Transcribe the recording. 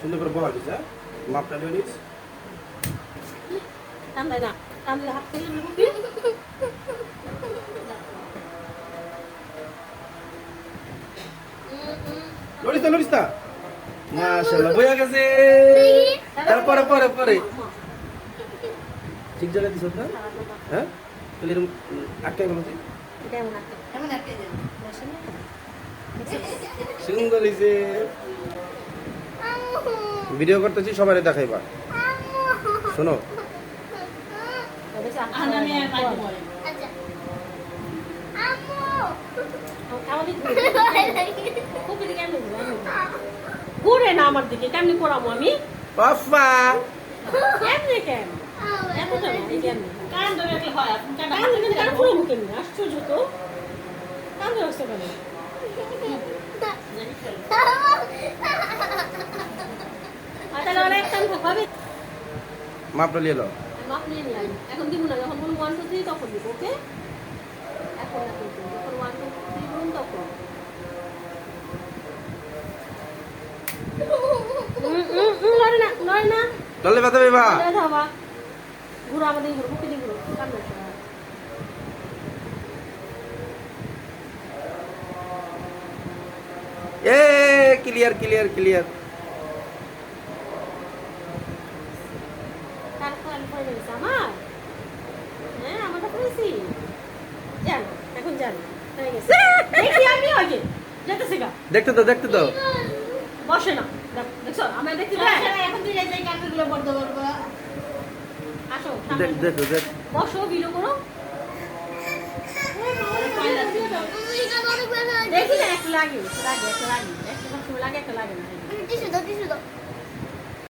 সুন্দর করে বলা দিস হ্যাঁ? মাপটা নিয়ে নিস। টান দেয় না টান দিলে হাত লড়িস না লড়িস না মাশাআল্লাহ বইয়া গেছে। তারপরে পরে পরে। ঠিক জায়গায় দিছ না হ্যাঁ তাহলে এরকম আটকে গেল যে? কেমন একটা এমন একটা যে সুন্দর হয়েছে ভিডিও করতেছি সবাই দেখাইবা। শোনো। না আমার দিকে কেমনি আমি কেন আশ্চর্য তাহলে ওরা এক কান থাকবে আমি মাপটা নিয়ে লো মাপ নিয়ে নিলাম এখন দিব না যখন বলব ওয়ান টু থ্রি তখন দিব ওকে এখন না যখন ওয়ান টু থ্রি বলুন তখন। উম, উম, উম, নড়ে না নড়ে না। চলে ব্যথা পেবা নড়ে ধাবা ঘুরো আমাদের ঘুরো বুকে দিয়ে ঘুরো কান্না এ ক্লিয়ার ক্লিয়ার ক্লিয়ার কার আমার হ্যাঁ আমারটা পড়েছি জান এখন জান হয়ে গেছে। দেখি আমি ওই যে যেতেছি গা। দেখতে তো দেখতে তো বসে না দেখ- দেখছ? আমরা দেখতে দেয় এখন তুই এই কানগুলো বন্ধ করব আসো দেখ দেখো দেখ। বসো ভিডিও করো। দেখি না একটা লাগে লাগে একটা লাগে একটা লাগে একটা লাগে না। টিসু দাও টিসু দাও।